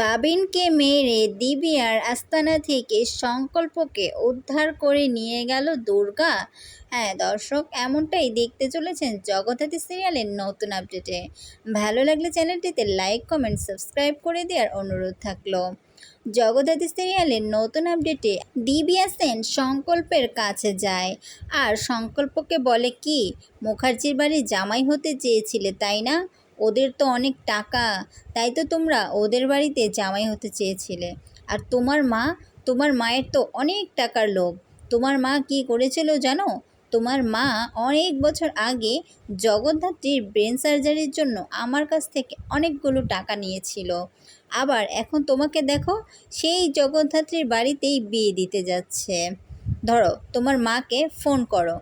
বাবিনকে মেরে দিবিয়ার আস্তানা থেকে সংকল্পকে উদ্ধার করে নিয়ে গেল দুর্গা। হ্যাঁ দর্শক, এমনটাই দেখতে চলেছেন জগদ্ধাত্রী সিরিয়ালের নতুন আপডেটে। ভালো লাগলে চ্যানেলটিতে লাইক, কমেন্ট, সাবস্ক্রাইব করে দেওয়ার অনুরোধ থাকল। জগদ্ধাত্রী সিরিয়ালের নতুন আপডেটে দিবিয়া সেন সংকল্পের কাছে যায়। আর সংকল্পকে বলে কি, মুখার্জির বাড়ি জামাই হতে চেয়েছিলে, তাই না? ওদের তো অনেক টাকা। তাই তো তোমরা ওদের বাড়িতে জামাই হতে চেয়েছিলে। আর তোমার মা, তোমার মায়ের তো অনেক টাকার লোভ। তোমার মা কি করেছিল জানো? তোমার মা অনেক বছর আগে জগদ্ধাত্রীর ব্রেন সার্জারির জন্য আমার কাছ থেকে অনেকগুলো টাকা নিয়েছিল। আবার এখন তোমাকে দেখো, সেই জগদ্ধাত্রীর বাড়িতেই বিয়ে দিতে যাচ্ছে। ধরো, তোমার মাকে ফোন করো।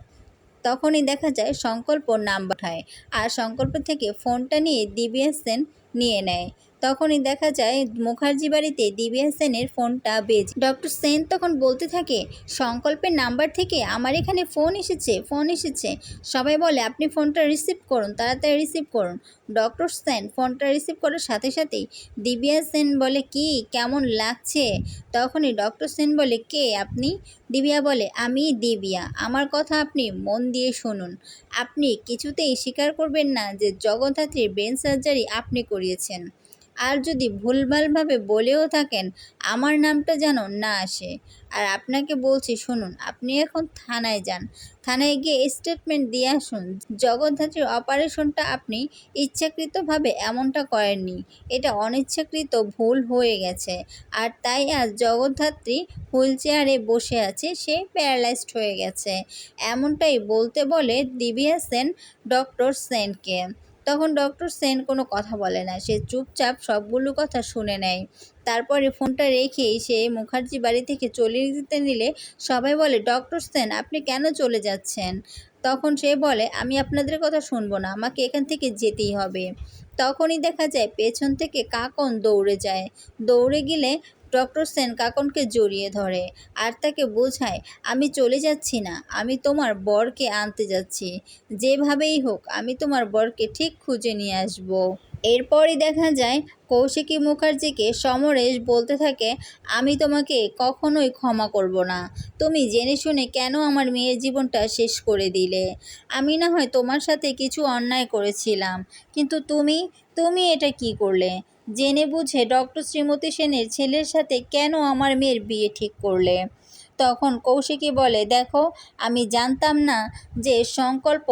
তখনই দেখা যায় সংকল্প নাম্বার হয়। আর সংকল্প থেকে ফোনটা নিয়ে দিব্যা নিয়ে নেয়। তখনই দেখা যায় মুখার্জি বাড়িতে দিব্যা সেনের ফোনটা বেজ। ডক্টর সেন তখন বলতে থাকে, সংকল্পের নাম্বার থেকে আমার এখানে ফোন এসেছে ফোন এসেছে। সবাই বলে, আপনি ফোনটা রিসিভ করুন, তাড়াতাড়ি রিসিভ করুন। ডক্টর সেন ফোনটা রিসিভ করার সাথে সাথেই দিব্যা সেন বলে, কি, কেমন লাগছে? তখনই ডক্টর সেন বলে, কে আপনি? দিবিয়া বলে, আমি দিবিয়া, আমার কথা আপনি মন দিয়ে শুনুন। আপনি কিছুতেই স্বীকার করবেন না যে জগদ্ধাত্রীর ব্রেন সার্জারি আপনি করিয়েছেন। আর যদি ভুলভালভাবে বলেও থাকেন, আমার নামটা যেন না আসে। আর আপনাকে বলছি, শুনুন, আপনি এখন থানায় যান। থানায় গিয়ে স্টেটমেন্ট দিয়ে আসুন, জগদ্ধাত্রীর অপারেশনটা আপনি ইচ্ছাকৃতভাবে এমনটা করেননি। এটা অনিচ্ছাকৃত ভুল হয়ে গেছে। আর তাই আজ জগদ্ধাত্রী হুইল চেয়ারে বসে আছে, সে প্যারালাইজড হয়ে গেছে। এমনটাই বলতে বলে দিবিয়া সেন ডক্টর সেনকে। তখন ডক্টর সেন কোনো কথা বলে না। সে চুপচাপ সবগুলো কথা শুনে নেয়। তারপরে ফোনটা রেখেই সে মুখার্জি বাড়ি থেকে চলে যেতে নিলে সবাই বলে, ডক্টর সেন, আপনি কেন চলে যাচ্ছেন? তখন সে বলে, আমি আপনাদের কথা শুনব না, আমাকে এখান থেকে যেতেই হবে। তখনই দেখা যায় পেছন থেকে কাকন দৌড়ে যায়। দৌড়ে গেলে ডক্টর সেন কাকনকে জড়িয়ে ধরে আর তাকে বোঝায়, আমি চলে যাচ্ছি না, আমি তোমার বরকে আনতে যাচ্ছি। যেভাবেই হোক, আমি তোমার বরকে ঠিক খুঁজে নিয়ে আসব এরপরই দেখা যায় কৌশিকী মুখার্জিকে সমরেশ বলতে থাকে, আমি তোমাকে কখনোই ক্ষমা করব না। তুমি জেনে শুনে কেন আমার মেয়ের জীবনটা শেষ করে দিলে? আমি না হয় তোমার সাথে কিছু অন্যায় করেছিলাম, কিন্তু তুমি তুমি এটা কি করলে? জেনে বুঝে ডক্টর শ্রীমতী সেনের ছেলের সাথে কেন আমার মেয়ের বিয়ে ঠিক করলে? তখন কৌশিকী বলে, দেখো, আমি জানতাম না যে সংকল্প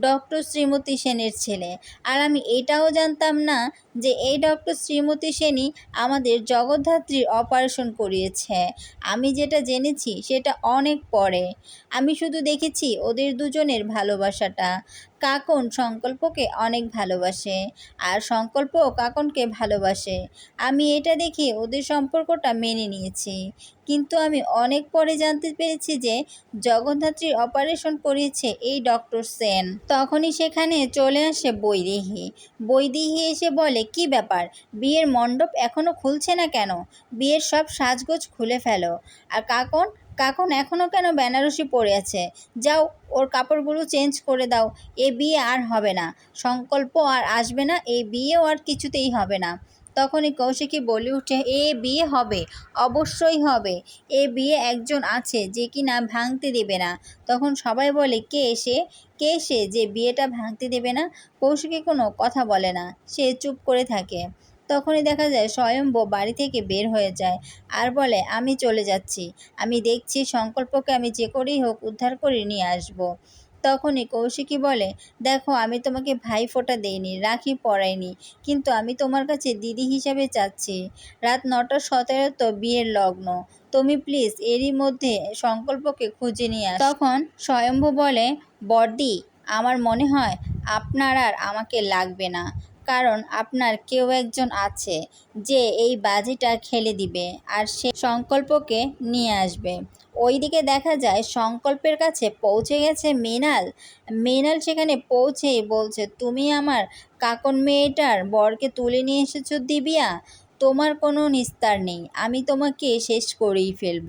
ডক্টর শ্রীমতী সেনের ছেলে। আর আমি এটাও জানতাম না যে এই ডক্টর শ্রীমতী সেনই আমাদের জগদ্ধাত্রীর অপারেশন করিয়েছে। আমি যেটা জেনেছি সেটা অনেক পরে। আমি শুধু দেখেছি ওদের দুজনের ভালোবাসাটা। কাকন সংকল্পকে অনেক ভালোবাসে আর সংকল্প কাকনকে ভালোবাসে। আমি এটা দেখে ওদের সম্পর্কটা মেনে নিয়েছি। কিন্তু আমি অনেক পরে জানতে পেরেছি যে জগদ্ধাত্রীর অপারেশন করিয়েছে এই ডক্টর সেন। তখনই সেখানে চলে আসে বৈদেহী। বৈদেহী এসে বলে, কি ব্যাপার? বিয়ের মণ্ডপ এখনও খুলছে না কেন? বিয়ের সব সাজগোজ খুলে ফেলো। আর কাকন কাকন এখনও কেন বেনারসি পরে আছে? যাও, ওর কাপড়গুলো চেঞ্জ করে দাও। এ বিয়ে আর হবে না। সংকল্প আর আসবে না এই বিয়েও আর কিছুতেই হবে না। তখনই কৌশিকী বলে উঠে এ বিয়ে হবে, অবশ্যই হবে। এ বিয়ে একজন আছে যে কিনা ভাঙতে দেবে না। তখন সবাই বলে, কে সে? কে সে যে বিয়েটা ভাঙতে দেবে না? কৌশিকী কোনো কথা বলে না, সে চুপ করে থাকে। তখনই দেখা যায় স্বয়ম্ভ বাড়ি থেকে বের হয়ে যায় আর বলে, আমি চলে যাচ্ছি। আমি দেখছি সংকল্পকে আমি যে করেই হোক উদ্ধার করে নিয়ে আসব। তখনই কৌশিকী বলে, দেখো, আমি তোমাকে ভাই ফোঁটা দেইনি, রাখি পরাইনি, কিন্তু আমি তোমার কাছে দিদি হিসাবে চাচ্ছি। রাত নটা সতেরো তো বিয়ের লগ্ন। তুমি প্লিজ এরই মধ্যে সংকল্পকে খুঁজে নিয়ে আস। তখন স্বয়ম্ভ বলে বর্দি আমার মনে হয় আপনার আর আমাকে লাগবে না, কারণ আপনার কেউ একজন আছে যে এই বাজিটা খেলে দিবে আর সে সংকল্পকে নিয়ে আসবে। ওইদিকে দেখা যায় সংকল্পের কাছে পৌঁছে গেছে মৃণাল। মেনাল সেখানে পৌঁছেই বলছে, তুমি আমার কাকন মেয়েটার বরকে তুলে নিয়ে এসেছ দিবিয়া? তোমার কোনো নিস্তার নেই, আমি তোমাকে শেষ করেই ফেলব।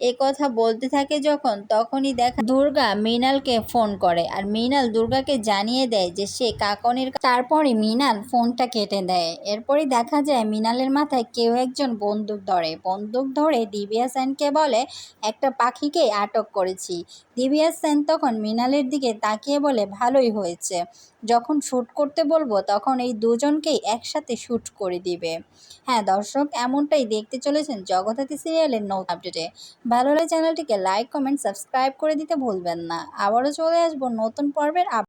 এ কথা বলতে থাকে যখন, তখনই দেখা দুর্গা মৃণালকে ফোন করে আর মৃণাল দুর্গাকে জানিয়ে দেয় যে সে কাকনের তারপরে মৃণাল ফোনটা কেটে দেয়। এরপরই দেখা যায় মৃণালের মাথায় কেউ একজন বন্দুক ধরে। বন্দুক ধরে দিবিয়া সেনকে বলে, একটা পাখিকে আটক করেছি। দিবিয়া সেন তখন মৃণালের দিকে তাকিয়ে বলে, ভালোই হয়েছে। যখন শ্যুট করতে বলব, তখন এই দুজনকেই একসাথে শ্যুট করে দিবে। হ্যাঁ দর্শক, এমনটাই দেখতে চলেছেন জগতাতি সিরিয়ালের নৌ আপডেটে। ভালো লাগে চ্যানেলটিকে লাইক, কমেন্ট, সাবস্ক্রাইব করে দিতে ভুলবেন না। আবারও চলে আসব নতুন পর্বের আপ